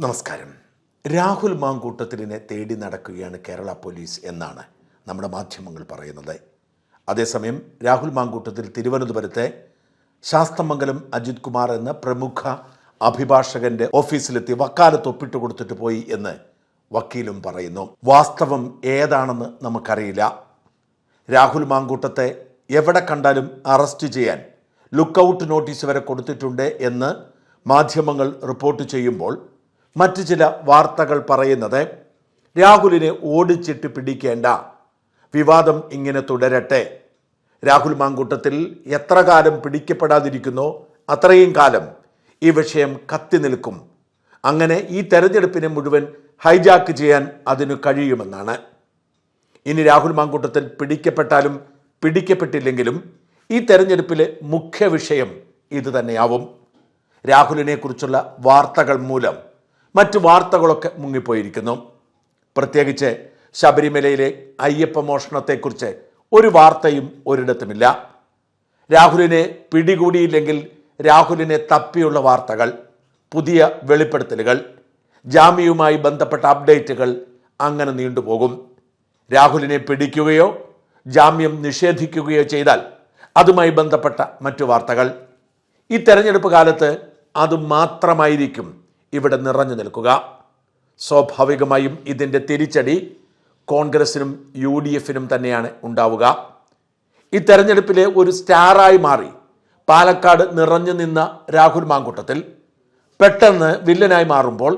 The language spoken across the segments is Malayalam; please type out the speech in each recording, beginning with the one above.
നമസ്കാരം. രാഹുൽ മാങ്കൂട്ടത്തിലിനെ തേടി നടക്കുകയാണ് കേരള പോലീസ് എന്നാണ് നമ്മുടെ മാധ്യമങ്ങൾ പറയുന്നത്. അതേസമയം രാഹുൽ മാങ്കൂട്ടത്തിൽ തിരുവനന്തപുരത്തെ ശാസ്തമംഗലം അജിത് കുമാർ എന്ന പ്രമുഖ അഭിഭാഷകന്റെ ഓഫീസിലെത്തി വക്കാലത്ത് ഒപ്പിട്ട് കൊടുത്തിട്ട് പോയി എന്ന് വക്കീലും പറയുന്നു. വാസ്തവം ഏതാണെന്ന് നമുക്കറിയില്ല. രാഹുൽ മാങ്കൂട്ടത്തെ എവിടെ കണ്ടാലും അറസ്റ്റ് ചെയ്യാൻ ലുക്കൌട്ട് നോട്ടീസ് വരെ കൊടുത്തിട്ടുണ്ട് എന്ന് മാധ്യമങ്ങൾ റിപ്പോർട്ട് ചെയ്യുമ്പോൾ മറ്റു ചില വാർത്തകൾ പറയുന്നത് രാഹുലിനെ ഓടിച്ചിട്ട് പിടിക്കേണ്ട. വിവാദം ഇങ്ങനെ തുടരട്ടെ. രാഹുൽ മാങ്കൂട്ടത്തിൽ എത്ര കാലം പിടിക്കപ്പെടാതിരിക്കുന്നോ അത്രയും കാലം ഈ വിഷയം കത്തി നിൽക്കും. അങ്ങനെ ഈ തെരഞ്ഞെടുപ്പിനെ മുഴുവൻ ഹൈജാക്ക് ചെയ്യാൻ അതിനു കഴിയുമെന്നാണ്. ഇനി രാഹുൽ മാങ്കൂട്ടത്തിൽ പിടിക്കപ്പെട്ടാലും പിടിക്കപ്പെട്ടില്ലെങ്കിലും ഈ തെരഞ്ഞെടുപ്പിലെ മുഖ്യ വിഷയം ഇത് തന്നെയാവും രാഹുലിനെ കുറിച്ചുള്ള വാർത്തകൾ മൂലം മറ്റു വാർത്തകളൊക്കെ മുങ്ങിപ്പോയിരിക്കുന്നു. പ്രത്യേകിച്ച് ശബരിമലയിലെ അയ്യപ്പ മോഷണത്തെക്കുറിച്ച് ഒരു വാർത്തയും ഒരിടത്തുമില്ല. രാഹുലിനെ പിടികൂടിയില്ലെങ്കിൽ രാഹുലിനെ തപ്പിയുള്ള വാർത്തകൾ പുതിയ വെളിപ്പെടുത്തലുകൾ ജാമ്യവുമായി ബന്ധപ്പെട്ട അപ്ഡേറ്റുകൾ അങ്ങനെ നീണ്ടുപോകും. രാഹുലിനെ പിടിക്കുകയോ ജാമ്യം നിഷേധിക്കുകയോ ചെയ്താൽ അതുമായി ബന്ധപ്പെട്ട മറ്റു വാർത്തകൾ. ഈ തെരഞ്ഞെടുപ്പ് കാലത്ത് അത് മാത്രമായിരിക്കും ഇവിടെ നിറഞ്ഞു നിൽക്കുക. സ്വാഭാവികമായും ഇതിന്റെ തിരിച്ചടി കോൺഗ്രസിനും യു ഡി എഫിനും തന്നെയാണ് ഉണ്ടാവുക. ഈ തെരഞ്ഞെടുപ്പിലെ ഒരു സ്റ്റാറായി മാറി പാലക്കാട് നിറഞ്ഞു നിന്ന രാഹുൽ മാങ്കൂട്ടത്തിൽ പെട്ടെന്ന് വില്ലനായി മാറുമ്പോൾ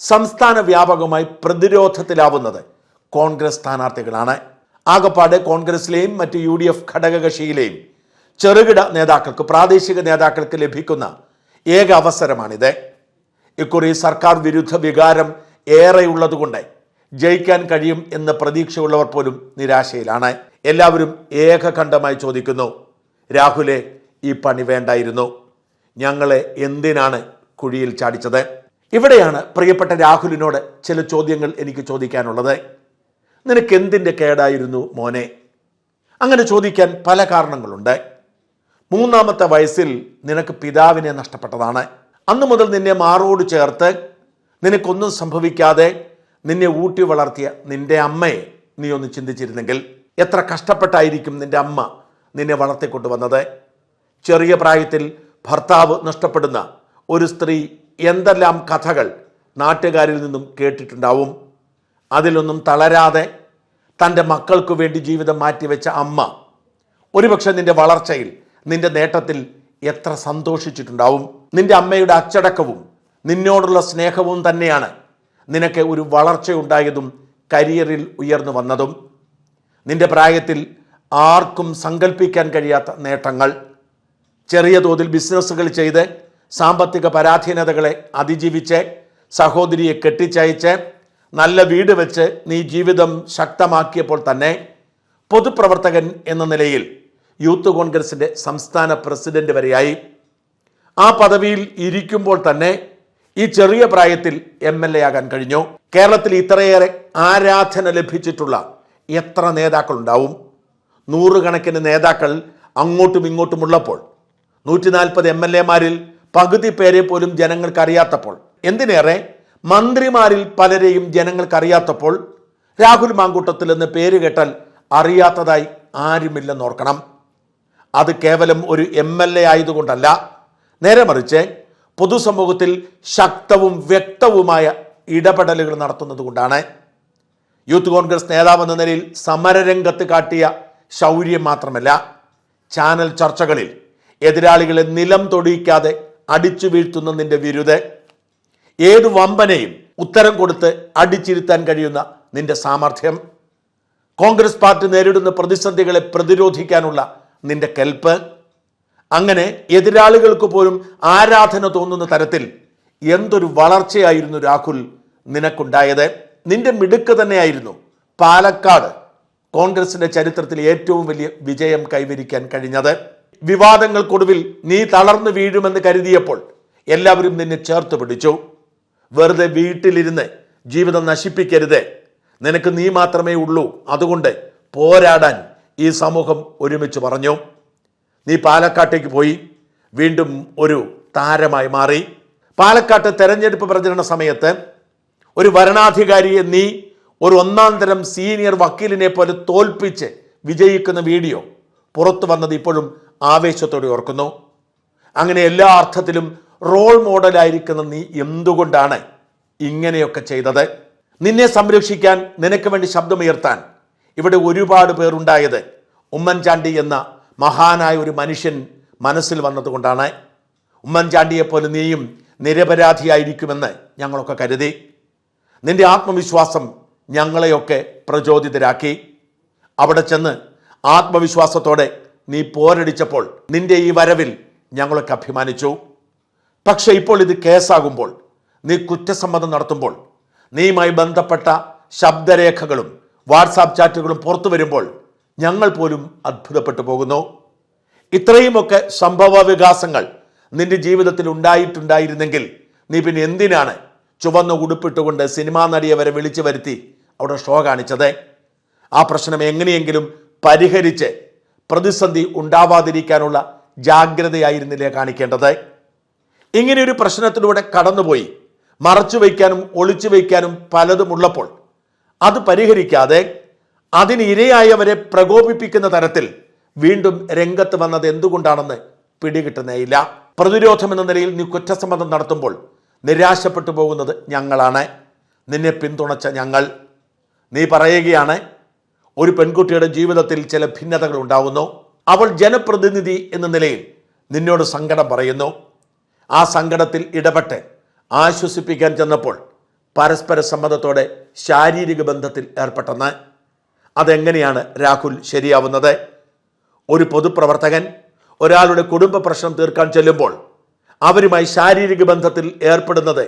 സംസ്ഥാന വ്യാപകമായി പ്രതിരോധത്തിലാവുന്നത് കോൺഗ്രസ് സ്ഥാനാർത്ഥികളാണ്. ആകപ്പാടെ കോൺഗ്രസിലെയും മറ്റ് യു ഡി എഫ് ഘടകകക്ഷിയിലെയും ചെറുകിട നേതാക്കൾക്ക് പ്രാദേശിക നേതാക്കൾക്ക് ലഭിക്കുന്ന ഏക അവസരമാണിത്. ഇക്കുറി സർക്കാർ വിരുദ്ധ വികാരം ഏറെയുള്ളതുകൊണ്ട് ജയിക്കാൻ കഴിയും എന്ന പ്രതീക്ഷയുള്ളവർ പോലും നിരാശയിലാണ്. എല്ലാവരും ഏകകണ്ഠമായി ചോദിക്കുന്നു രാഹുലെ ഈ പണി വേണ്ടായിരുന്നു. ഞങ്ങളെ എന്തിനാണ് കുഴിയിൽ ചാടിച്ചത്? ഇവിടെയാണ് പ്രിയപ്പെട്ട രാഹുലിനോട് ചില ചോദ്യങ്ങൾ എനിക്ക് ചോദിക്കാനുള്ളത്. നിനക്ക് എന്തിന്റെ കേടായിരുന്നു മോനെ? അങ്ങനെ ചോദിക്കാൻ പല കാരണങ്ങളുണ്ട്. മൂന്നാമത്തെ വയസ്സിൽ നിനക്ക് പിതാവിനെ നഷ്ടപ്പെട്ടതാണ്. അന്നു മുതൽ നിന്നെ മാറോട് ചേർത്ത് നിനക്കൊന്നും സംഭവിക്കാതെ നിന്നെ ഊട്ടി വളർത്തിയ നിന്റെ അമ്മയെ നീ ഒന്ന് ചിന്തിച്ചിരുന്നെങ്കിൽ എത്ര കഷ്ടപ്പെട്ടായിരിക്കും നിന്റെ അമ്മ നിന്നെ വളർത്തിക്കൊണ്ടുവന്നത്? ചെറിയ പ്രായത്തിൽ ഭർത്താവ് നഷ്ടപ്പെടുന്ന ഒരു സ്ത്രീ എന്തെല്ലാം കഥകൾ നാട്ടുകാരിൽ നിന്നും കേട്ടിട്ടുണ്ടാവും? അതിലൊന്നും തളരാതെ തന്റെ മക്കൾക്കു വേണ്ടി ജീവിതം മാറ്റിവെച്ച അമ്മ ഒരുപക്ഷെ നിന്റെ വളർച്ചയിൽ നിന്റെ നേട്ടത്തിൽ എത്ര സന്തോഷിച്ചിട്ടുണ്ടാവും? നിന്റെ അമ്മയുടെ അച്ചടക്കവും നിന്നോടുള്ള സ്നേഹവും തന്നെയാണ് നിനക്ക് ഒരു വളർച്ച വളർച്ചയുണ്ടായതും കരിയറിൽ ഉയർന്നു വന്നതും. നിന്റെ പ്രായത്തിൽ ആർക്കും സങ്കല്പിക്കാൻ കഴിയാത്ത നേട്ടങ്ങൾ. ചെറിയ തോതിൽ ബിസിനസ്സുകൾ ചെയ്ത് സാമ്പത്തിക പരാധീനതകളെ അതിജീവിച്ച് സഹോദരിയെ കെട്ടിച്ചയച്ച് നല്ല വീട് വെച്ച് നീ ജീവിതം ശക്തമാക്കിയപ്പോൾ തന്നെ പൊതുപ്രവർത്തകൻ എന്ന നിലയിൽ യൂത്ത് കോൺഗ്രസിന്റെ സംസ്ഥാന പ്രസിഡന്റ് വരെയായി. ആ പദവിയിൽ ഇരിക്കുമ്പോൾ തന്നെ ഈ ചെറിയ പ്രായത്തിൽ എം എൽ എ ആകാൻ കഴിഞ്ഞു. കേരളത്തിൽ ഇത്രയേറെ ആരാധന ലഭിച്ചിട്ടുള്ള എത്ര നേതാക്കളുണ്ടാവും? നൂറുകണക്കിന് നേതാക്കൾ അങ്ങോട്ടും ഇങ്ങോട്ടുമുള്ളപ്പോൾ നൂറ്റി നാൽപ്പത് എം എൽ എമാരിൽ പകുതി പേരെ പോലും ജനങ്ങൾക്ക് അറിയാത്തപ്പോൾ എന്തിനേറെ? മന്ത്രിമാരിൽ പലരെയും ജനങ്ങൾക്ക് അറിയാത്തപ്പോൾ രാഹുൽ മാങ്കൂട്ടത്തിൽ എന്ന് പേര് കേട്ടാൽ അറിയാത്തതായി ആരുമില്ലെന്നോർക്കണം അത് കേവലം ഒരു എം എൽ എ ആയതുകൊണ്ടല്ല. നേരെ മറിച്ച് പൊതുസമൂഹത്തിൽ ശക്തവും വ്യക്തവുമായ ഇടപെടലുകൾ നടത്തുന്നത് കൊണ്ടാണ്. യൂത്ത് കോൺഗ്രസ് നേതാവെന്ന നിലയിൽ സമരരംഗത്ത് കാട്ടിയ ശൗര്യം മാത്രമല്ല ചാനൽ ചർച്ചകളിൽ എതിരാളികളെ നിലം തൊടിയിക്കാതെ അടിച്ചു വീഴ്ത്തുന്നതിന്റെ നിന്റെ വിരുദ് ഏത് വമ്പനെയും ഉത്തരം കൊടുത്ത് അടിച്ചിരുത്താൻ കഴിയുന്ന നിന്റെ സാമർഥ്യം. കോൺഗ്രസ് പാർട്ടി നേരിടുന്ന പ്രതിസന്ധികളെ പ്രതിരോധിക്കാനുള്ള നിന്റെ കെൽപ്പ്. അങ്ങനെ എതിരാളികൾക്ക് പോലും ആരാധന തോന്നുന്ന തരത്തിൽ എന്തൊരു വളർച്ചയായിരുന്നു രാഹുൽ നിനക്കുണ്ടായത്? നിന്റെ മിടുക്ക് തന്നെയായിരുന്നു. പാലക്കാട് കോൺഗ്രസിന്റെ ചരിത്രത്തിൽ ഏറ്റവും വലിയ വിജയം കൈവരിക്കാൻ കഴിഞ്ഞത്. വിവാദങ്ങൾക്കൊടുവിൽ നീ തളർന്നു വീഴുമെന്ന് കരുതിയപ്പോൾ എല്ലാവരും നിന്നെ ചേർത്ത് പിടിച്ചു. വെറുതെ വീട്ടിലിരുന്ന് ജീവിതം നശിപ്പിക്കരുത്. നിനക്ക് നീ മാത്രമേ ഉള്ളൂ. അതുകൊണ്ട് പോരാടാൻ ഈ സമൂഹം ഒരുമിച്ച് പറഞ്ഞു. നീ പാലക്കാട്ടേക്ക് പോയി വീണ്ടും ഒരു താരമായി മാറി. പാലക്കാട്ട് തെരഞ്ഞെടുപ്പ് പ്രചരണ സമയത്ത് ഒരു വരണാധികാരിയെ നീ ഒരു ഒന്നാം തരം സീനിയർ വക്കീലിനെ പോലെ തോൽപ്പിച്ച് വിജയിക്കുന്ന വീഡിയോ പുറത്തു വന്നത് ഇപ്പോഴും ആവേശത്തോടെ ഓർക്കുന്നു. അങ്ങനെ എല്ലാ അർത്ഥത്തിലും റോൾ മോഡലായിരിക്കുന്ന നീ എന്തുകൊണ്ടാണ് ഇങ്ങനെയൊക്കെ ചെയ്തത്? നിന്നെ സംരക്ഷിക്കാൻ നിനക്ക് വേണ്ടി ശബ്ദമുയർത്താൻ ഇവിടെ ഒരുപാട് പേരുണ്ടായത് ഉമ്മൻചാണ്ടി എന്ന മഹാനായ ഒരു മനുഷ്യൻ മനസ്സിൽ വന്നതുകൊണ്ടാണ്. ഉമ്മൻചാണ്ടിയെപ്പോലെ നീയും നിരപരാധിയായിരിക്കുമെന്ന് ഞങ്ങളൊക്കെ കരുതി. നിന്റെ ആത്മവിശ്വാസം ഞങ്ങളെയൊക്കെ പ്രചോദിതരാക്കി. അവിടെ ചെന്ന് ആത്മവിശ്വാസത്തോടെ നീ പോരടിച്ചപ്പോൾ നിന്റെ ഈ വരവിൽ ഞങ്ങളൊക്കെ അഭിമാനിച്ചു. പക്ഷേ ഇപ്പോൾ ഇത് കേസാകുമ്പോൾ നീ കുറ്റസമ്മതം നടത്തുമ്പോൾ നീയുമായി ബന്ധപ്പെട്ട ശബ്ദരേഖകളും വാട്സാപ്പ് ചാറ്റുകളും പുറത്തു വരുമ്പോൾ ഞങ്ങൾ പോലും അത്ഭുതപ്പെട്ടു പോകുന്നു. ഇത്രയുമൊക്കെ സംഭവ വികാസങ്ങൾ നിന്റെ ജീവിതത്തിൽ ഉണ്ടായിട്ടുണ്ടായിരുന്നെങ്കിൽ നീ പിന്നെ എന്തിനാണ് ചുവന്ന ഉടുപ്പിട്ടുകൊണ്ട് സിനിമാ നടിയെ വരെ വിളിച്ചു വരുത്തി അവിടെ ഷോ കാണിച്ചത്? ആ പ്രശ്നം എങ്ങനെയെങ്കിലും പരിഹരിച്ച് പ്രതിസന്ധി ഉണ്ടാവാതിരിക്കാനുള്ള ജാഗ്രതയായിരുന്നില്ലേ കാണിക്കേണ്ടത്? ഇങ്ങനെയൊരു പ്രശ്നത്തിലൂടെ കടന്നുപോയി മറച്ചു വയ്ക്കാനും ഒളിച്ചു വയ്ക്കാനും പലതും ഉള്ളപ്പോൾ അത് പരിഹരിക്കാതെ അതിന് ഇരയായവരെ പ്രകോപിപ്പിക്കുന്ന തരത്തിൽ വീണ്ടും രംഗത്ത് വന്നത് എന്തുകൊണ്ടാണെന്ന് പിടികിട്ടുന്നേയില്ല. പ്രതിരോധം എന്ന നിലയിൽ നീ കുറ്റസമ്മതം നടത്തുമ്പോൾ നിരാശപ്പെട്ടു പോകുന്നത് ഞങ്ങളാണ്. നിന്നെ പിന്തുണച്ച ഞങ്ങൾ. നീ പറയുകയാണ് ഒരു പെൺകുട്ടിയുടെ ജീവിതത്തിൽ ചില ഭിന്നതകൾ ഉണ്ടാവുന്നു. അവൾ ജനപ്രതിനിധി എന്ന നിലയിൽ നിന്നോട് സങ്കടം പറയുന്നു. ആ സങ്കടത്തിൽ ഇടപെട്ട് ആശ്വസിപ്പിക്കാൻ ചെന്നപ്പോൾ പരസ്പര സമ്മതത്തോടെ ശാരീരിക ബന്ധത്തിൽ ഏർപ്പെട്ടെന്ന് അതെങ്ങനെയാണ് രാഹുൽ ശരിയാവുന്നത്? ഒരു പൊതുപ്രവർത്തകൻ ഒരാളുടെ കുടുംബ പ്രശ്നം തീർക്കാൻ ചെല്ലുമ്പോൾ അവരുമായി ശാരീരിക ബന്ധത്തിൽ ഏർപ്പെടുന്നത്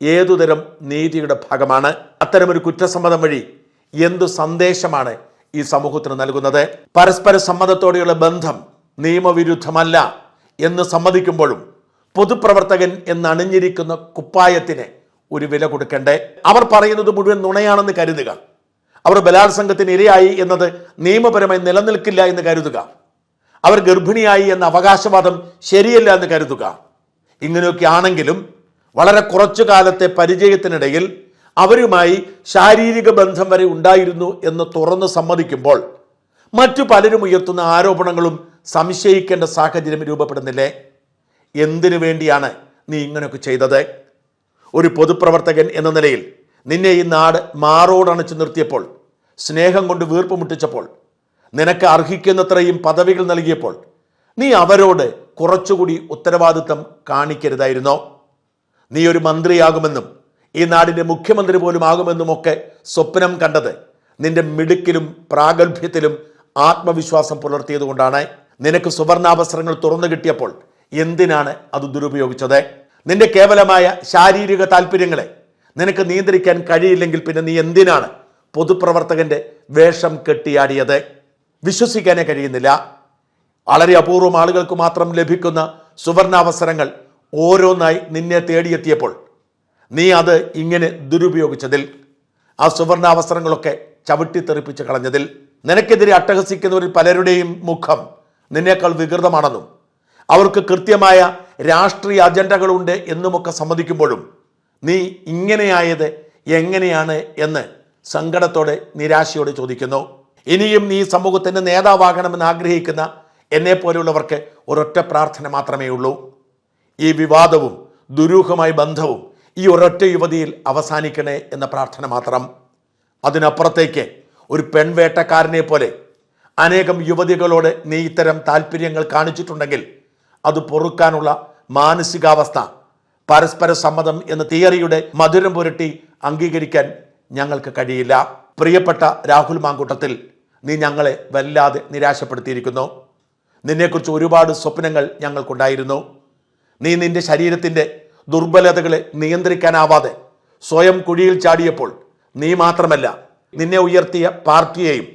ഏതുതരം നീതിയുടെ ഭാഗമാണ്? അത്തരമൊരു കുറ്റസമ്മതം വഴി എന്തു സന്ദേശമാണ് ഈ സമൂഹത്തിന് നൽകുന്നത്? പരസ്പര സമ്മതത്തോടെയുള്ള ബന്ധം നിയമവിരുദ്ധമല്ല എന്ന് സമ്മതിക്കുമ്പോഴും പൊതുപ്രവർത്തകൻ എന്നണിഞ്ഞിരിക്കുന്ന കുപ്പായത്തിനെ ഒരു വില കൊടുക്കണ്ടേ? അവർ പറയുന്നത് മുഴുവൻ നുണയാണെന്ന് കരുതുക. അവർ ബലാത്സംഗത്തിന് ഇരയായി എന്നത് നിയമപരമായി നിലനിൽക്കില്ല എന്ന് കരുതുക. അവർ ഗർഭിണിയായി എന്ന അവകാശവാദം ശരിയല്ല എന്ന് കരുതുക. ഇങ്ങനെയൊക്കെ ആണെങ്കിലും വളരെ കുറച്ചു കാലത്തെ പരിചയത്തിനിടയിൽ അവരുമായി ശാരീരിക ബന്ധം വരെ ഉണ്ടായിരുന്നു എന്ന് തുറന്ന് സമ്മതിക്കുമ്പോൾ മറ്റു പലരും ഉയർത്തുന്ന ആരോപണങ്ങളും സംശയിക്കേണ്ട സാഹചര്യം രൂപപ്പെടുന്നില്ലേ? എന്തിനു വേണ്ടിയാണ് നീ ഇങ്ങനെയൊക്കെ ചെയ്തത്? ഒരു പൊതുപ്രവർത്തകൻ എന്ന നിലയിൽ നിന്നെ ഈ നാട് മാറോടണച്ചു നിർത്തിയപ്പോൾ സ്നേഹം കൊണ്ട് വീർപ്പ് മുട്ടിച്ചപ്പോൾ നിനക്ക് അർഹിക്കുന്നത്രയും പദവികൾ നൽകിയപ്പോൾ നീ അവരോട് കുറച്ചുകൂടി ഉത്തരവാദിത്തം കാണിക്കരുതായിരുന്നോ? നീ ഒരു മന്ത്രിയാകുമെന്നും ഈ നാടിന്റെ മുഖ്യമന്ത്രി പോലും ആകുമെന്നുമൊക്കെ സ്വപ്നം കണ്ടത് നിന്റെ മിടുക്കിലും പ്രാഗൽഭ്യത്തിലും ആത്മവിശ്വാസം പുലർത്തിയതുകൊണ്ടാണ്. നിനക്ക് സുവർണാവസരങ്ങൾ തുറന്നു കിട്ടിയപ്പോൾ എന്തിനാണ് അത് ദുരുപയോഗിച്ചത്? നിന്റെ കേവലമായ ശാരീരിക താല്പര്യങ്ങളെ നിനക്ക് നിയന്ത്രിക്കാൻ കഴിയില്ലെങ്കിൽ പിന്നെ നീ എന്തിനാണ് പൊതുപ്രവർത്തകന്റെ വേഷം കെട്ടിയാടിയത്? വിശ്വസിക്കാനേ കഴിയുന്നില്ല. വളരെ അപൂർവം ആളുകൾക്ക് മാത്രം ലഭിക്കുന്ന സുവർണാവസരങ്ങൾ ഓരോന്നായി നിന്നെ തേടിയെത്തിയപ്പോൾ നീ അത് ഇങ്ങനെ ദുരുപയോഗിച്ചതിൽ ആ സുവർണാവസരങ്ങളൊക്കെ ചവിട്ടിത്തെറിപ്പിച്ച് കളഞ്ഞതിൽ നിനക്കെതിരെ അട്ടഹസിക്കുന്നവരിൽ പലരുടെയും മുഖം നിന്നേക്കാൾ വികൃതമാണെന്നും അവർക്ക് കൃത്യമായ രാഷ്ട്രീയ അജണ്ടകളുണ്ട് എന്നുമൊക്കെ സമ്മതിക്കുമ്പോഴും നീ ഇങ്ങനെയായത് എങ്ങനെയാണ് എന്ന് സങ്കടത്തോടെ നിരാശയോടെ ചോദിക്കുന്നു. ഇനിയും നീ സമൂഹത്തിന്റെ നേതാവാകണമെന്ന് ആഗ്രഹിക്കുന്ന എന്നെ പോലെയുള്ളവർക്ക് ഒരൊറ്റ പ്രാർത്ഥന മാത്രമേ ഉള്ളൂ. ഈ വിവാദവും ദുരൂഹമായ ബന്ധവും ഈ ഒരൊറ്റ യുവതിയിൽ അവസാനിക്കണേ എന്ന പ്രാർത്ഥന മാത്രം. അതിനപ്പുറത്തേക്ക് ഒരു പെൺവേട്ടക്കാരനെ പോലെ അനേകം യുവതികളോട് നീ ഇത്തരം താല്പര്യങ്ങൾ കാണിച്ചിട്ടുണ്ടെങ്കിൽ അത് പൊറുക്കാനുള്ള മാനസികാവസ്ഥ പരസ്പര സമ്മതം എന്ന തിയറിയുടെ മധുരം പുരട്ടി അംഗീകരിക്കാൻ ഞങ്ങൾക്ക് കഴിയില്ല. പ്രിയപ്പെട്ട രാഹുൽ മാങ്കൂട്ടത്തിൽ നീ ഞങ്ങളെ വല്ലാതെ നിരാശപ്പെടുത്തിയിരിക്കുന്നു. നിന്നെക്കുറിച്ച് ഒരുപാട് സ്വപ്നങ്ങൾ ഞങ്ങൾക്കുണ്ടായിരുന്നു. നീ നിന്റെ ശരീരത്തിന്റെ ദുർബലതകളെ നിയന്ത്രിക്കാനാവാതെ സ്വയം കുഴിയിൽ ചാടിയപ്പോൾ നീ മാത്രമല്ല നിന്നെ ഉയർത്തിയ പാർട്ടിയെയും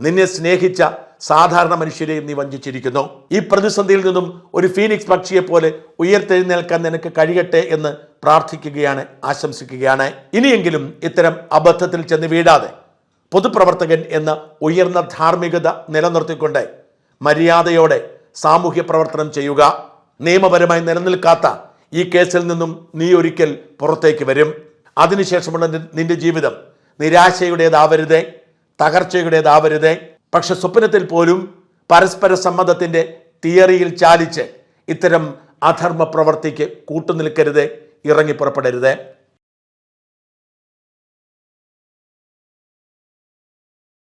നിന്നെ സ്നേഹിച്ച സാധാരണ മനുഷ്യരെയും നീ വഞ്ചിച്ചിരിക്കുന്നു. ഈ പ്രതിസന്ധിയിൽ നിന്നും ഒരു ഫീനിക്സ് പക്ഷിയെ പോലെ ഉയർത്തെഴുന്നേൽക്കാൻ നിനക്ക് കഴിയട്ടെ എന്ന് പ്രാർത്ഥിക്കുകയാണ് ആശംസിക്കുകയാണ്. ഇനിയെങ്കിലും ഇത്തരം അബദ്ധത്തിൽ ചെന്ന് വീടാതെ പൊതുപ്രവർത്തകൻ എന്ന ഉയർന്ന ധാർമ്മികത നിലനിർത്തിക്കൊണ്ട് മര്യാദയോടെ സാമൂഹ്യ പ്രവർത്തനം ചെയ്യുക. നിയമപരമായി നിലനിൽക്കാത്ത ഈ കേസിൽ നിന്നും നീ ഒരിക്കൽ പുറത്തേക്ക് വരും. അതിനുശേഷമുള്ള നിന്റെ ജീവിതം നിരാശയുടേതാവരുതേ തകർച്ചയുടേതാവരുതേ പക്ഷെ സ്വപ്നത്തിൽ പോലും പരസ്പര സമ്മതത്തിന്റെ തിയറിയിൽ ചാലിച്ച് ഇത്തരം അധർമ്മ പ്രവർത്തിക്ക് കൂട്ടുനിൽക്കരുത് ഇറങ്ങി പുറപ്പെടരുത്.